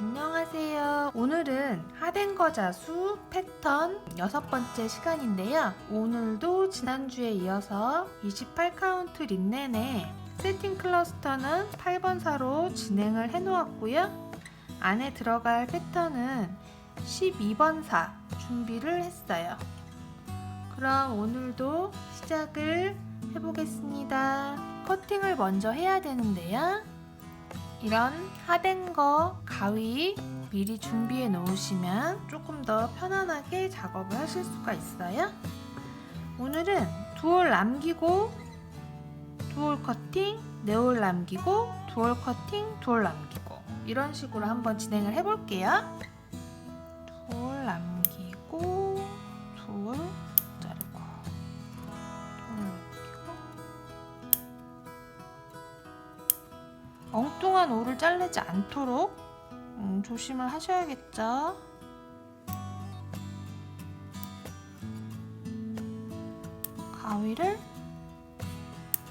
안녕하세요. 오늘은 하덴거 자수 패턴 여섯 번째 시간인데요. 오늘도 지난주에 이어서 28카운트 린넨에 세팅 클러스터는 8번 사로 진행을 해 놓았고요. 안에 들어갈 패턴은 12번 사 준비를 했어요. 그럼 오늘도 시작을 해보겠습니다. 커팅을 먼저 해야 되는데요. 이런 하된 거 가위 미리 준비해 놓으시면 조금 더 편안하게 작업을 하실 수가 있어요. 오늘은 두 올 남기고 두 올 커팅, 네 올 남기고 두 올 커팅, 두 올 남기고 이런 식으로 한번 진행을 해볼게요. 올을 자르지 않도록 음, 조심을 하셔야겠죠. 가위를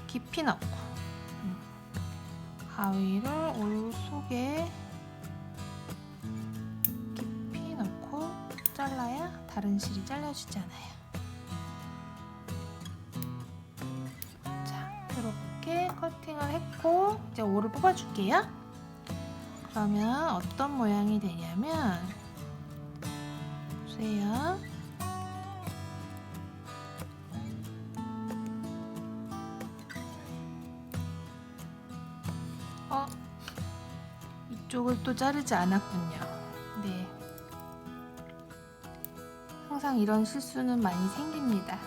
깊이 넣고 음, 가위를 올 속에 깊이 넣고 잘라야 다른 실이 잘려지지 않아요. 자, 이렇게 커팅을 했고 이제 올을 뽑아줄게요. 그러면 어떤 모양이 되냐면 보세요. 어, 이쪽을 또 자르지 않았군요. 네. 항상 이런 실수는 많이 생깁니다.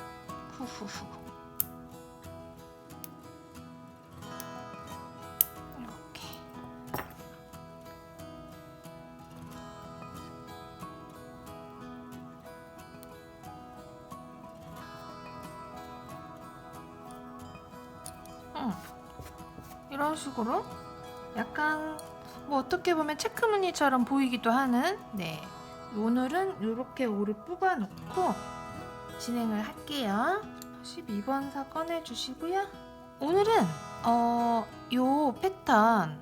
후후후. 이런 식으로 약간 뭐 어떻게 보면 체크무늬처럼 보이기도 하는 네. 오늘은 이렇게 올을 뽑아 놓고 진행을 할게요. 12번 사 꺼내 주시고요. 오늘은 어 요 패턴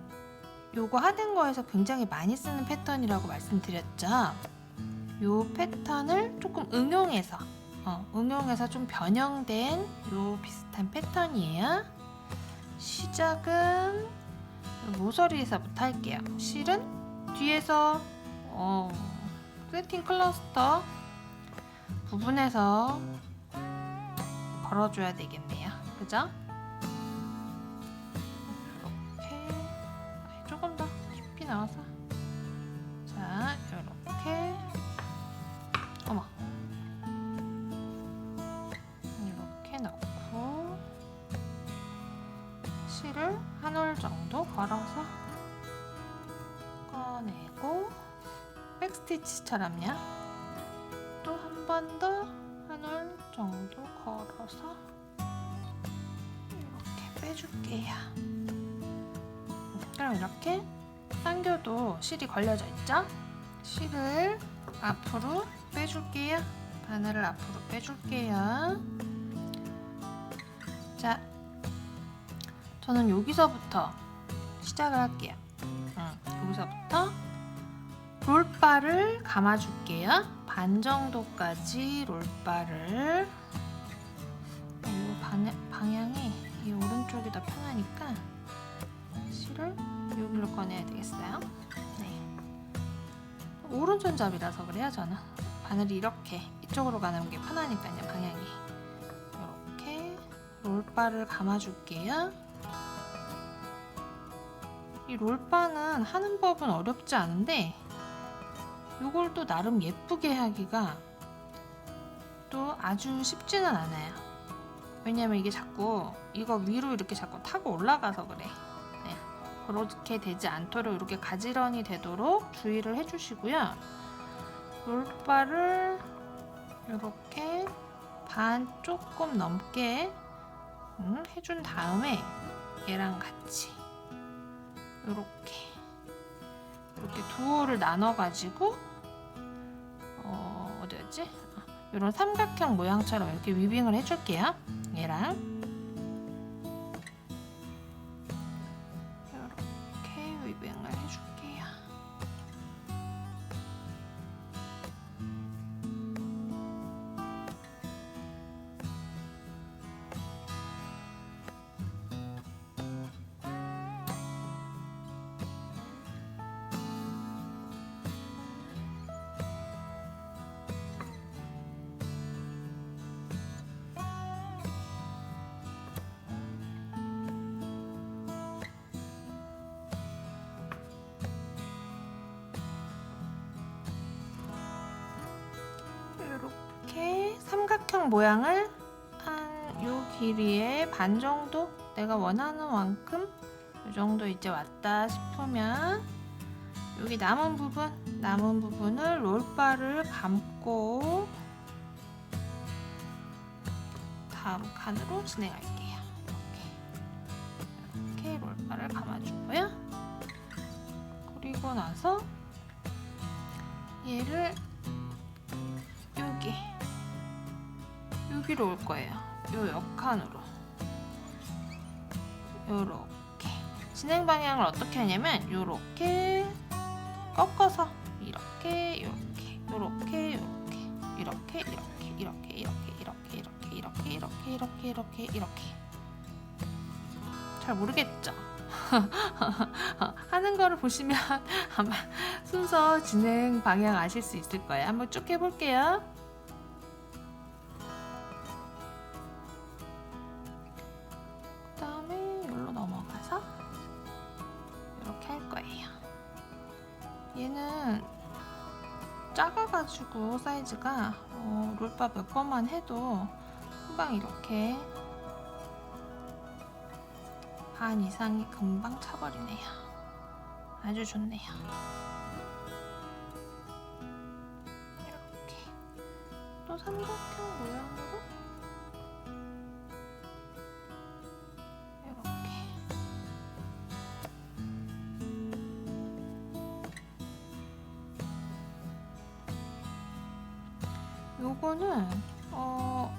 요거 하는 거에서 굉장히 많이 쓰는 패턴이라고 말씀드렸죠? 요 패턴을 조금 응용해서 어, 응용해서 좀 변형된 요 비슷한 패턴이에요 시작은 모서리에서부터 할게요. 실은 뒤에서 어, 세팅 클러스터 부분에서 걸어줘야 되겠네요. 그죠? 이렇게 조금 더 깊이 나와서 실을 한 올 정도 걸어서 꺼내고 백스티치처럼요. 또 한 번 더 한 올 정도 걸어서 이렇게 빼줄게요. 그럼 이렇게 당겨도 실이 걸려져 있죠? 실을 앞으로 빼줄게요. 바늘을 앞으로 빼줄게요. 자, 저는 여기서부터 시작을 할게요. 응, 여기서부터 롤바를 감아줄게요. 반 정도까지 롤바를 이 방향이 이 오른쪽이 더 편하니까 실을 여기로 꺼내야 되겠어요. 네. 오른손잡이라서 그래요 저는 바늘이 이렇게 이쪽으로 가는 게 편하니까요 방향이 이렇게 롤바를 감아줄게요. 이 롤바는 하는 법은 어렵지 않은데 이걸 또 나름 예쁘게 하기가 또 아주 쉽지는 않아요. 왜냐면 이게 자꾸 이거 위로 이렇게 자꾸 타고 올라가서 그래. 네. 그렇게 되지 않도록 이렇게 가지런히 되도록 주의를 해주시고요. 롤바를 이렇게 반 조금 넘게 음, 해준 다음에 얘랑 같이 이렇게 이렇게 두 올을 나눠 가지고 어 어디였지? 이런 삼각형 모양처럼 이렇게 위빙을 해줄게요. 얘랑 삼각형 모양을 한 요 길이의 반 정도 내가 원하는 만큼 이 정도 이제 왔다 싶으면 여기 남은 부분 남은 부분을 롤바를 감고 다음 칸으로 진행할게요. 이렇게 이렇게 롤바를 감아주고요. 그리고 나서 얘를 여기로 올 거예요. 요 옆칸으로 요렇게 진행 방향을 어떻게 하냐면 요렇게 꺾어서 이렇게 이렇게 요렇게 요렇게 이렇게 이렇게 이렇게 이렇게 이렇게 이렇게 이렇게 이렇게 이렇게 이렇게 이렇게 잘 모르겠죠? 하는 거를 보시면 아마 순서 진행 방향 아실 수 있을 거예요. 한번 쭉 해볼게요. 작아가지고 사이즈가 어, 롤바 몇 번만 해도 금방 이렇게 반 이상이 금방 차버리네요. 아주 좋네요. 이렇게 또 삼각형 모양 요거는 어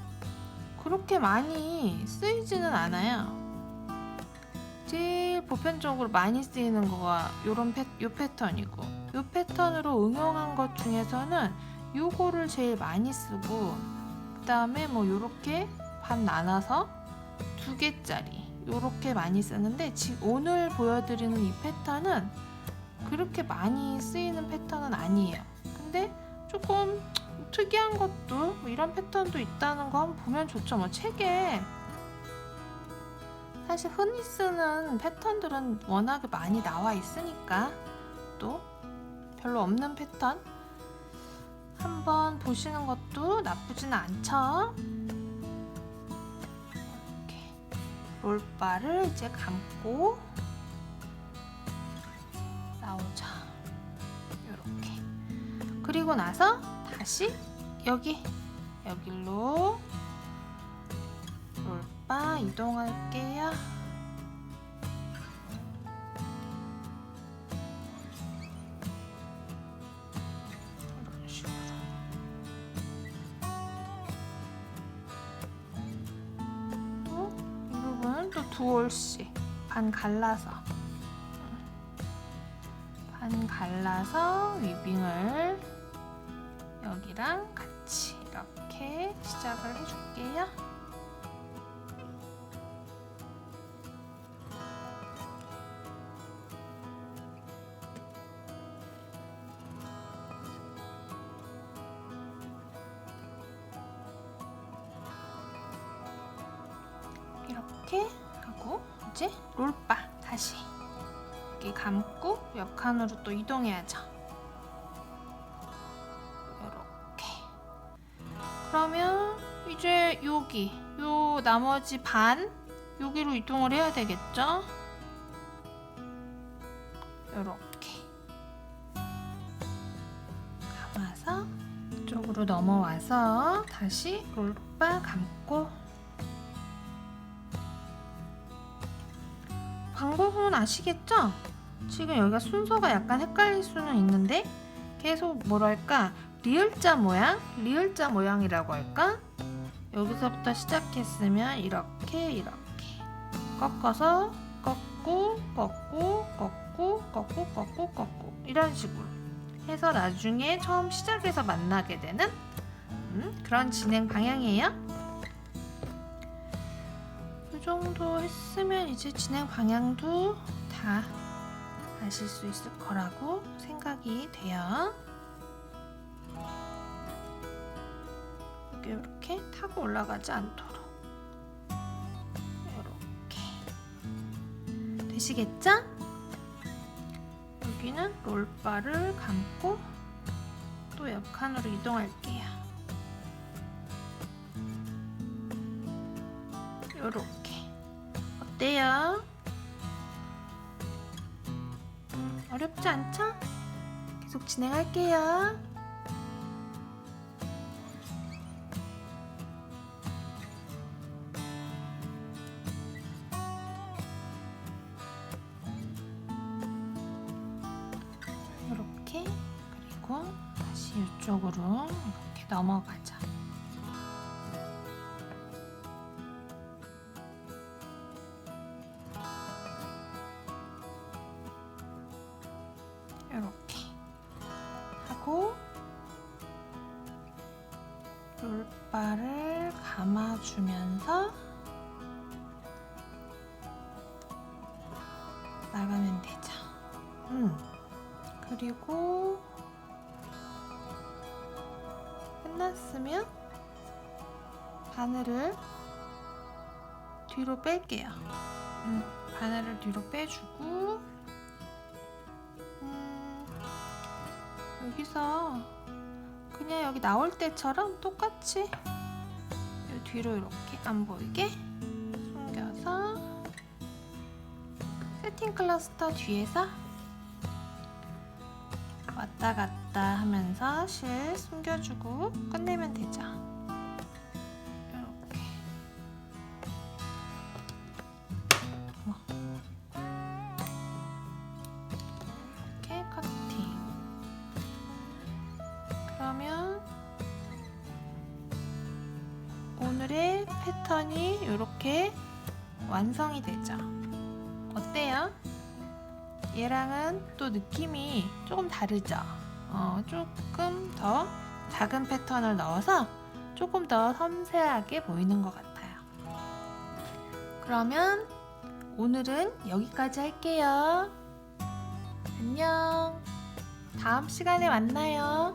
그렇게 많이 쓰이지는 않아요. 제일 보편적으로 많이 쓰이는 거가 요런 패, 요 패턴이고 요 패턴으로 응용한 것 중에서는 요거를 제일 많이 쓰고 그 다음에 뭐 요렇게 반 나눠서 두 개짜리 요렇게 많이 쓰는데 지금 오늘 보여드리는 이 패턴은 그렇게 많이 쓰이는 패턴은 아니에요. 근데 조금 특이한 것도 뭐 이런 패턴도 있다는 거 한번 보면 좋죠. 뭐 책에 사실 흔히 쓰는 패턴들은 워낙에 많이 나와 있으니까 또 별로 없는 패턴 한번 보시는 것도 나쁘진 않죠. 이렇게 롤바를 이제 감고 나오죠. 이렇게 그리고 나서 다시 여기 여기로 롤바 이동할게요. 또이 부분은 또 두 올씩 반 갈라서 반 갈라서 위빙을 여기랑 같이 이렇게 시작을 해줄게요. 이렇게 하고 이제 롤바 다시 이렇게 감고 옆 칸으로 또 이동해야죠. 그러면 이제 여기 요 나머지 반 여기로 이동을 해야 되겠죠? 이렇게 감아서 이쪽으로 넘어와서 다시 롤바 감고 방법은 아시겠죠? 지금 여기가 순서가 약간 헷갈릴 수는 있는데 계속 뭐랄까 리을자 모양, 리을자 모양이라고 할까? 여기서부터 시작했으면 이렇게 이렇게 꺾어서 꺾고 꺾고 꺾고 꺾고 꺾고 꺾고 이런 식으로 해서 나중에 처음 시작해서 만나게 되는 음, 그런 진행 방향이에요. 이 정도 했으면 이제 진행 방향도 다 아실 수 있을 거라고 생각이 돼요. 이렇게 이렇게 타고 올라가지 않도록 이렇게 되시겠죠? 여기는 롤바를 감고 또 옆칸으로 이동할게요. 요렇게 어때요? 음, 어렵지 않죠? 계속 진행할게요. 이쪽으로 이렇게 넘어가자. 이렇게 하고 롤바를 감아주면서 끝났으면 바늘을 뒤로 뺄게요. 음, 바늘을 뒤로 빼주고 음, 여기서 그냥 여기 나올 때처럼 똑같이 이 뒤로 이렇게 안 보이게 숨겨서 세팅 클러스터 뒤에서 왔다 갔다 하면서 실 숨겨주고 끝내면 되죠. 이렇게. 어. 이렇게 커팅. 그러면 오늘의 패턴이 이렇게 완성이 되죠. 어때요? 얘랑은 또 느낌이 조금 다르죠? 어, 조금 더 작은 패턴을 넣어서 조금 더 섬세하게 보이는 것 같아요. 그러면 오늘은 여기까지 할게요. 안녕. 다음 시간에 만나요.